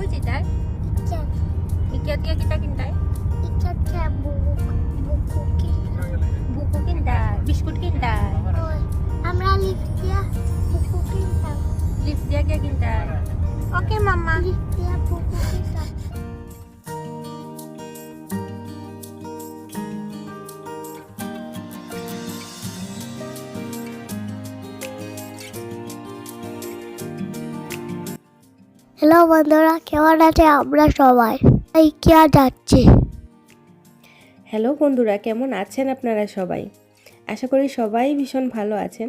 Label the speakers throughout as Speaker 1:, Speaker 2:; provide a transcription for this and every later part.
Speaker 1: tayo?
Speaker 2: Ikat.
Speaker 1: Ikiat kaya kita kintay?
Speaker 2: Ikat sa buhok. Buko kita.
Speaker 1: Buko kintay. Biskut kintay.
Speaker 2: Oy. আমরা lift দিয়া বুকু কিনতাম
Speaker 1: Lift dia kaya kintay. Okay, mama.
Speaker 2: Lift দিয়া বুকু কিনতাম hello বন্ধুরা, কেমন আছে? আমরা সবাই ইকিয়া যাচ্ছি।
Speaker 3: হ্যালো বন্ধুরা, কেমন আছেন আপনারা সবাই? আশা করি সবাই ভীষণ ভালো আছেন।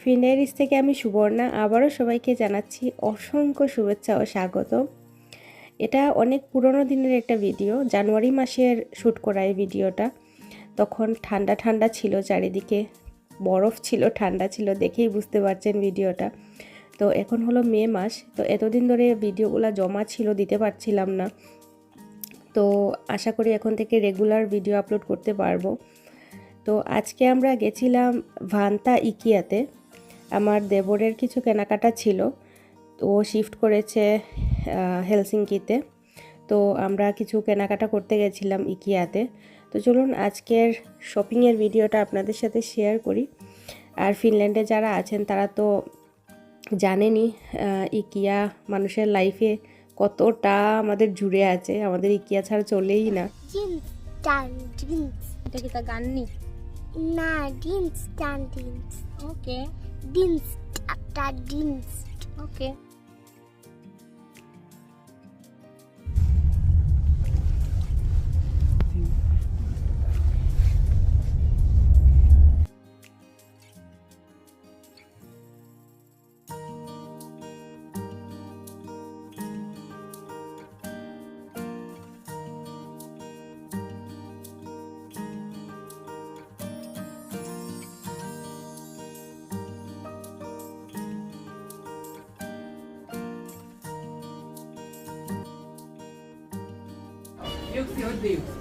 Speaker 3: ফিনারিস থেকে আমি সুবর্ণা, আবারও সবাইকে জানাচ্ছি অসংখ্য শুভেচ্ছা ও স্বাগত। এটা অনেক পুরনো দিনের একটা ভিডিও, জানুয়ারি মাসের শ্যুট করা এই ভিডিওটা। তখন ঠান্ডা ঠান্ডা ছিল চারিদিকে, বরফ ছিল, ঠান্ডা ছিল দেখেই বুঝতে পারছেন ভিডিওটা। তো এখন হলো মে মাস তো এতদিন ধরে ভিডিওগুলো জমা ছিল দিতে পারছিলাম না। তো আশা করি এখন থেকে রেগুলার ভিডিও আপলোড করতে পারব। তো আজকে আমরা গেছিলাম ভান্তা ইকিয়াতে। আমার দেবরের কিছু কেনাকাটা ছিল ও শিফট করেছে আহ, হেলসিঙ্কিতে। তো আমরা কিছু কেনাকাটা করতে গেছিলাম ইকিয়াতে। তো চলুন আজকের শপিংয়ের ভিডিওটা আপনাদের সাথে শেয়ার করি। আর ফিনল্যান্ডে যারা আছেন তারা তো জানেনই আহ, ইকিয়া মানুষের লাইফে কতটা আমাদের জুড়ে আছে। আমাদের ইকিয়া ছাড়া চলেই না.
Speaker 2: না. জিন্স টা
Speaker 4: meu Senhor Deus.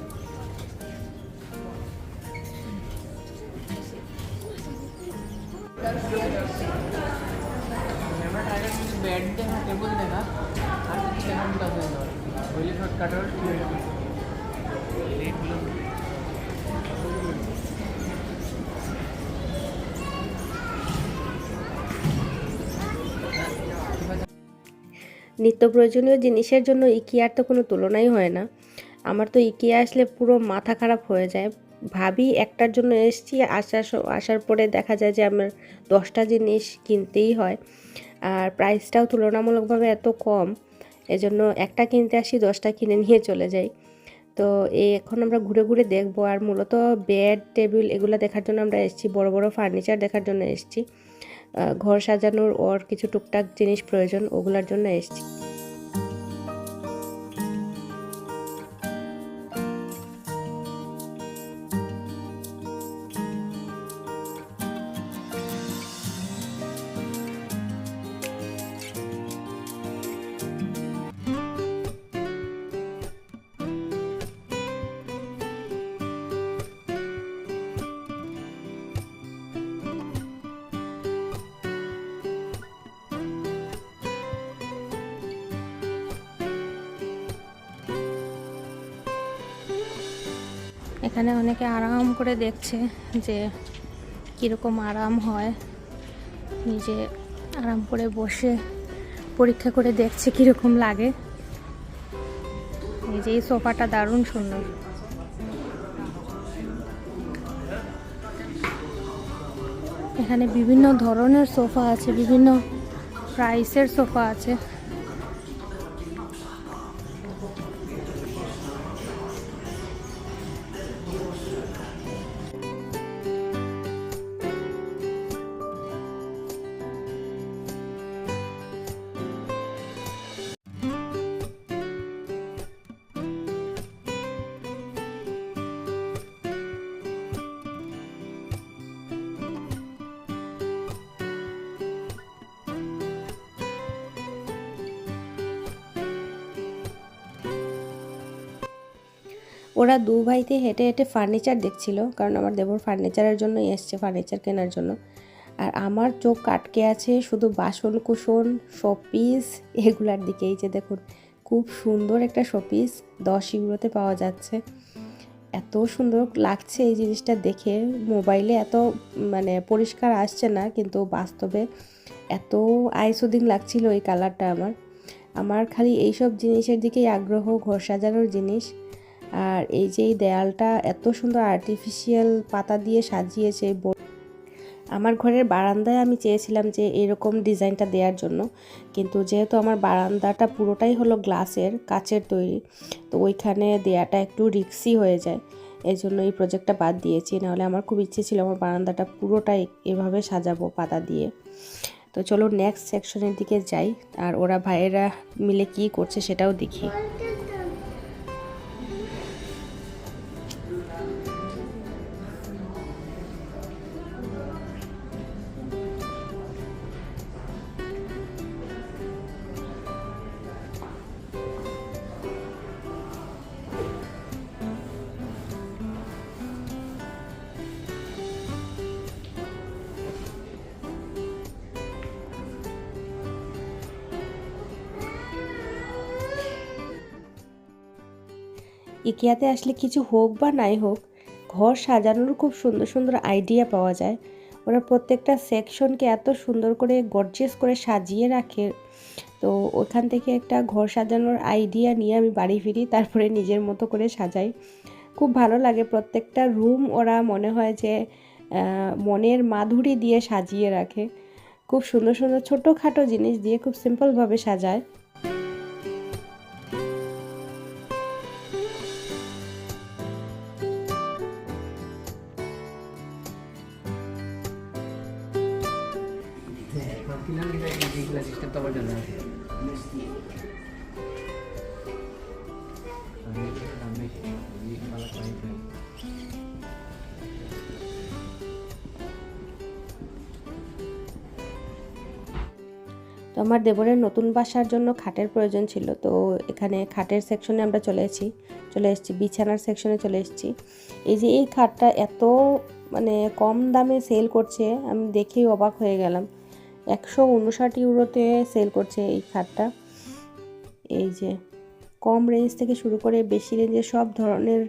Speaker 3: নিত্য প্রয়োজনীয় জিনিসের জন্য ইকিয়ার তো কোনো তুলনাই হয় না আমার তো ইকিয়া আসলে পুরো মাথা খারাপ হয়ে যায়। ভাবি একটার জন্য এসছি, আসার আসার পরে দেখা যায় যে আমার দশটা জিনিস কিনতেই হয়। আর প্রাইসটাও তুলনামূলকভাবে এত কম, এজন্য একটা কিনতে আসি, দশটা কিনে নিয়ে চলে যাই। তো এখন আমরা ঘুরে ঘুরে দেখব। আর মূলত বেড টেবিল এগুলো দেখার জন্য আমরা এসেছি, বড় বড় ফার্নিচার দেখার জন্য এসেছি। ঘর সাজানোর ওর কিছু টুকটাক জিনিস প্রয়োজন, ওগুলোর জন্য এসেছি।
Speaker 1: এখানে অনেকে আরাম করে দেখছে যে কীরকম আরাম হয়। নিজে আরাম করে বসে পরীক্ষা করে দেখছে কীরকম লাগে। এই যে এই সোফাটা দারুণ সুন্দর। এখানে বিভিন্ন ধরনের সোফা আছে, বিভিন্ন প্রাইসের সোফা আছে।
Speaker 3: ওরা দু ভাইতে হেঁটে হেঁটে ফার্নিচার দেখছিল, কারণ আমার দেবর ফার্নিচারের জন্যই এসছে ফার্নিচার কেনার জন্য। আর আমার চোখ কাটকে আছে শুধু বাসন কুসন শপিস এগুলার দিকে। এই যে দেখুন, খুব সুন্দর একটা শোপিস দশ ইউরোতে পাওয়া যাচ্ছে। এত সুন্দর লাগছে এই জিনিসটা দেখে। মোবাইলে এত মানে পরিষ্কার আসছে না, কিন্তু বাস্তবে এত আইসুদিন লাগছিল এই কালারটা আমার। আমার খালি এইসব জিনিসের দিকেই আগ্রহ, ঘর সাজানোর জিনিস। আর এই যে এই দেয়ালটা এত সুন্দর আর্টিফিশিয়াল পাতা দিয়ে সাজিয়েছে। আমার ঘরের বারান্দায় আমি চেয়েছিলাম যে এরকম ডিজাইনটা দেওয়ার জন্য, কিন্তু যেহেতু আমার বারান্দাটা পুরোটাই হলো গ্লাসের কাচের তৈরি, তো ওইখানে দেয়াটা একটু রিক্সি হয়ে যায়। এই জন্য এই প্রজেক্টটা বাদ দিয়েছি, নাহলে আমার খুব ইচ্ছে ছিল আমার বারান্দাটা পুরোটাই এভাবে সাজাবো পাতা দিয়ে। তো চলো নেক্সট সেকশনের দিকে যাই, আর ওরা ভাইয়েরা মিলে কি করছে সেটাও দেখি। ইকিয়াতে আসলে কিছু হোক বা নাই হোক, ঘর সাজানোর খুব সুন্দর সুন্দর আইডিয়া পাওয়া যায়। ওরা প্রত্যেকটা সেকশনকে এত সুন্দর করে গর্জিয়াস করে সাজিয়ে রাখে। তো ওখান থেকে একটা ঘর সাজানোর আইডিয়া নিয়ে আমি বাড়ি ফিরি, তারপরে নিজের মতো করে সাজাই। খুব ভালো লাগে প্রত্যেকটা রুম ওরা মনে হয় যে মনের মাধুরী দিয়ে সাজিয়ে রাখে। খুব সুন্দর সুন্দর ছোটোখাটো জিনিস দিয়ে খুব সিম্পলভাবে সাজায়।
Speaker 4: তো আমার
Speaker 3: দেবরের নতুন বাসার জন্য খাটের প্রয়োজন ছিল, তো এখানে খাটের সেকশনে আমরা চলে এসেছি চলে এসেছি, বিছানার সেকশনে চলে এসেছি। এই যে এই খাটটা এত মানে কম দামে সেল করছে, আমি দেখেই অবাক হয়ে গেলাম। একশো উনষাট ইউরোতে সেল করছে এই খাটটা। এই যে কম রেঞ্জ থেকে শুরু করে বেশি রেঞ্জের সব ধরনের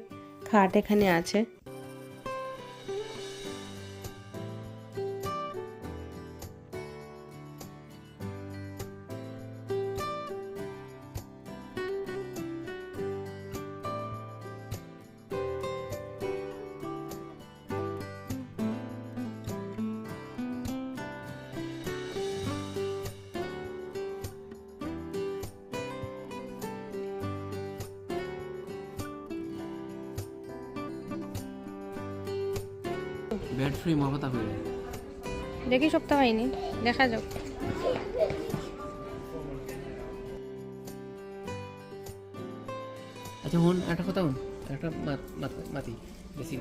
Speaker 3: খাট এখানে আছে।
Speaker 4: ব্যাড ফ্রি মহব্বত আপনি
Speaker 1: দেখি সপ্তাহ হয়নি দেখা যাক।
Speaker 4: আচ্ছা হন একটা কথা হন একটা মাত- মাত- মাতি বেশি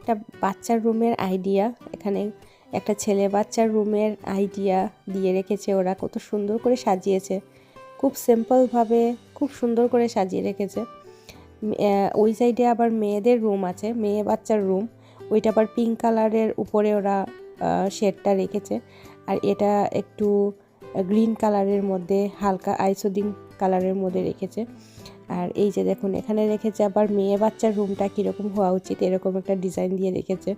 Speaker 3: একটা বাচ্চার রুমের আইডিয়া এখানে একটা ছেলে বাচ্চার রুমের আইডিয়া দিয়ে রেখেছে ওরা কত সুন্দর করে সাজিয়েছে। খুব সিম্পলভাবে খুব সুন্দর করে সাজিয়ে রেখেছে। ওই সাইডে আবার মেয়েদের রুম আছে, মেয়ে বাচ্চার রুম। ওইটা আবার পিঙ্ক কালারের উপরে ওরা শেডটা রেখেছে। আর এটা একটু গ্রিন কালারের মধ্যে, হালকা আইসোদিন কালারের মধ্যে রেখেছে। আর এই যে দেখুন, এখানে রেখেছে আবার মেয়ে বাচ্চার রুমটা কীরকম হওয়া উচিত, এরকম একটা ডিজাইন দিয়ে রেখেছে।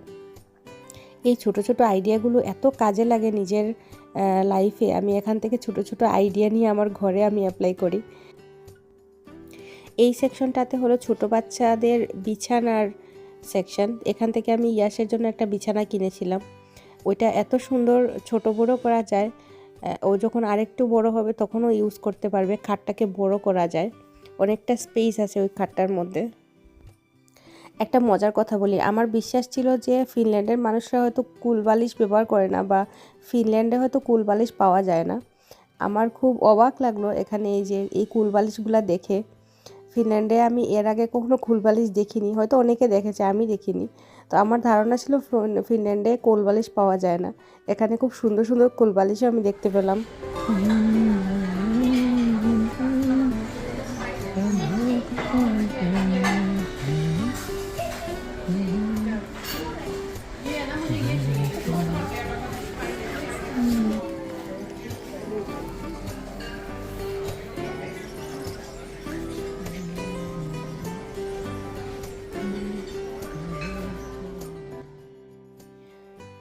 Speaker 3: এই ছোট ছোট আইডিয়াগুলো এত কাজে লাগে নিজের লাইফে আমি এখান থেকে ছোট ছোট আইডিয়া নিয়ে আমার ঘরে আমি অ্যাপ্লাই করি। এই সেকশনটাতে হলো ছোট বাচ্চাদের বিছানার সেকশন এখান থেকে আমি ইয়াসের জন্য একটা বিছানা কিনেছিলাম। ওইটা এত সুন্দর, ছোট বড় করা যায়। ও যখন আরেকটু বড় হবে তখনও ইউজ করতে পারবে। খাটটাকে বড় করা যায়। অনেকটা স্পেস আছে ওই খাটটার মধ্যে। একটা মজার কথা বলি, আমার বিশ্বাস ছিল যে ফিনল্যান্ডের মানুষরা হয়তো কুল বালিশ ব্যবহার করে না বা ফিনল্যান্ডে হয়তো কুল বালিশ পাওয়া যায় না। আমার খুব অবাক লাগল এখানে এই যে এই কুল বালিশগুলো দেখে। ফিনল্যান্ডে আমি এর আগে কখনো কোলবালিশ দেখিনি, হয়তো অনেকে দেখেছে, আমি দেখিনি। তো আমার ধারণা ছিল ফিনল্যান্ডে কোলবালিশ পাওয়া যায় না। এখানে খুব সুন্দর সুন্দর কোল বালিশও আমি দেখতে পেলাম।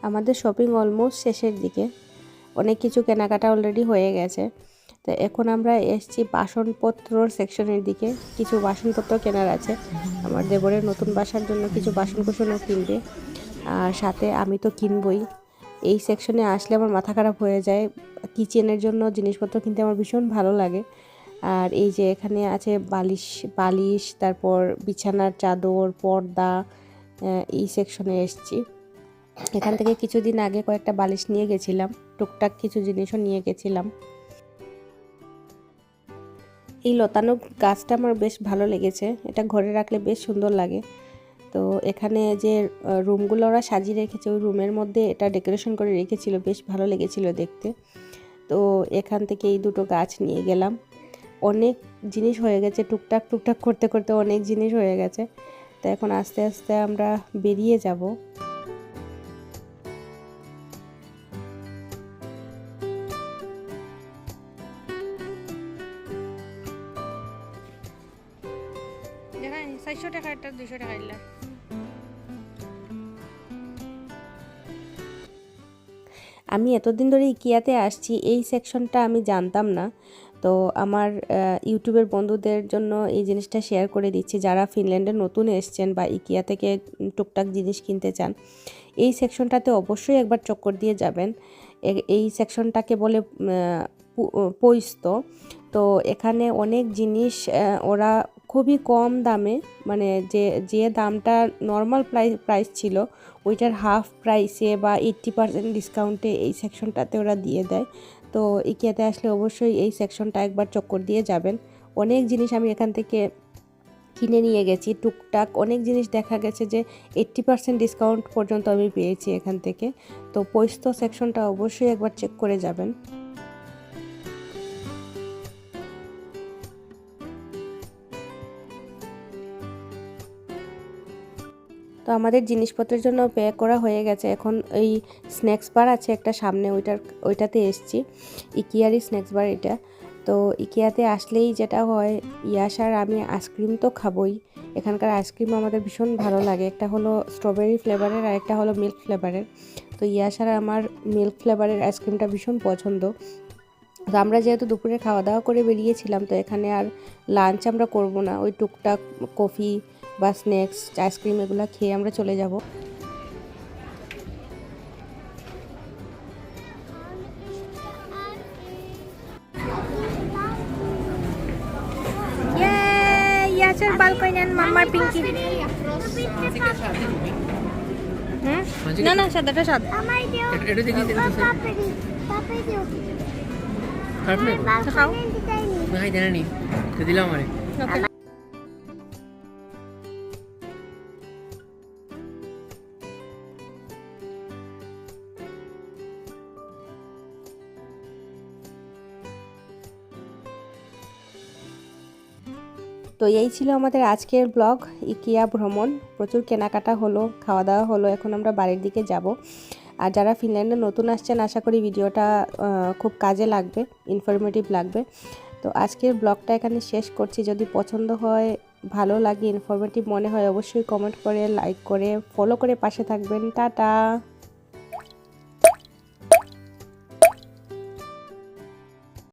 Speaker 3: আমাদের শপিং অলমোস্ট শেষের দিকে। অনেক কিছু কেনাকাটা অলরেডি হয়ে গেছে। তো এখন আমরা এসছি বাসনপত্রর সেকশনের দিকে। কিছু বাসনপত্র কেনার আছে। আমার দেবরের নতুন বাসার জন্য কিছু বাসন কোসনও কিনবে। আর সাথে আমি তো কিনবই। এই সেকশনে আসলে আমার মাথা খারাপ হয়ে যায়। কিচেনের জন্য জিনিসপত্র কিনতে আমার ভীষণ ভালো লাগে। আর এই যে এখানে আছে বালিশ বালিশ, তারপর বিছানার চাদর, পর্দা এই সেকশনে এসছি। এখান থেকে কিছুদিন আগে কয়েকটা বালিশ নিয়ে গেছিলাম, টুকটাক কিছু জিনিসও নিয়ে গেছিলাম। এই লতানো গাছটা আমার বেশ ভালো লেগেছে, এটা ঘরে রাখলে বেশ সুন্দর লাগে। তো এখানে যে রুমগুলো ওরা সাজিয়ে রেখেছে, ওই রুমের মধ্যে এটা ডেকোরেশন করে রেখেছিল, বেশ ভালো লেগেছিল দেখতে। তো এখান থেকে এই দুটো গাছ নিয়ে গেলাম। অনেক জিনিস হয়ে গেছে, টুকটাক টুকটাক করতে করতে অনেক জিনিস হয়ে গেছে। তো এখন আস্তে আস্তে আমরা বেরিয়ে যাব।
Speaker 1: একটা দুশো টাকা দিলাম।
Speaker 3: আমি এতদিন ধরে ইকিয়াতে আসছি, এই সেকশনটা আমি জানতাম না। তো আমার ইউটিউবের বন্ধুদের জন্য এই জিনিসটা শেয়ার করে দিচ্ছি। যারা ফিনল্যান্ডে নতুন এসছেন বা ইকিয়া থেকে টুকটাক জিনিস কিনতে চান, এই সেকশনটাতে অবশ্যই একবার চক্কর দিয়ে যাবেন। এই সেকশনটাকে বলে পৈস্ত। তো এখানে অনেক জিনিস ওরা খুবই কম দামে মানে যে যে দামটা নর্মাল প্রাইস প্রাইস ছিল, ওইটার হাফ প্রাইসে বা এইট্টি পার্সেন্ট ডিসকাউন্টে এই সেকশনটাতে ওরা দিয়ে দেয়। তো ইকিয়াতে আসলে অবশ্যই এই সেকশনটা একবার চক্কর দিয়ে যাবেন। অনেক জিনিস আমি এখান থেকে কিনে নিয়ে গেছি, টুকটাক। অনেক জিনিস দেখা গেছে যে এইট্টি পার্সেন্ট ডিসকাউন্ট পর্যন্ত আমি পেয়েছি এখান থেকে। তো পৈস্ত সেকশনটা অবশ্যই একবার চেক করে যাবেন। তো আমাদের জিনিসপত্রের জন্য পে করা হয়ে গেছে। এখন এই স্ন্যাক্স বার আছে একটা সামনে, ওইটার, ওইটাতে এসছি। ইকিয়ারই স্ন্যাক্স বার এটা। তো ইকিয়াতে আসলেই যেটা হয় ইয়াসার আমি আইসক্রিম তো খাবই। এখানকার আইসক্রিম আমাদের ভীষণ ভালো লাগে। একটা হলো স্ট্রবেরি ফ্লেভারের আর একটা হলো মিল্ক ফ্লেভারের তো ইয়াসার আমার মিল্ক ফ্লেভারের আইসক্রিমটা ভীষণ পছন্দ। তো আমরা যেহেতু দুপুরে খাওয়া দাওয়া করে বেরিয়েছিলাম, তো এখানে আর লাঞ্চ আমরা করব না। ওই টুকটাক কফি বা স্ন্যাক্স আইসক্রিম এগুলো খেয়ে আমরা চলে যাব।
Speaker 1: ইয়াসের বালকনি আর মাম্মার পিঙ্কি না না সাদাটা সাদা।
Speaker 4: এটা- এটা দেখি এটা দেখি।
Speaker 2: পাপড়ি পাপড়ি দিও
Speaker 4: খারাপ না
Speaker 1: খাও।
Speaker 2: বালকনি
Speaker 4: ভাই জানি তো দিলাম আমারে।
Speaker 3: তো এই ছিল আমাদের আজকের ব্লগ। ইকিয়া, ভ্রমণ, প্রচুর কেনাকাটা হলো খাওয়া দাওয়া হলো, এখন আমরা বাড়ির দিকে যাব। আর যারা ফিনল্যান্ডে নতুন আসছেন, আশা করি ভিডিওটা খুব কাজে লাগবে ইনফরমেটিভ লাগবে। তো আজকের ব্লগটা এখানে শেষ করছি। যদি পছন্দ হয়, ভালো লাগে ইনফরমেটিভ মনে হয়, অবশ্যই কমেন্ট করে লাইক করে ফলো করে পাশে থাকবেন। টাটা!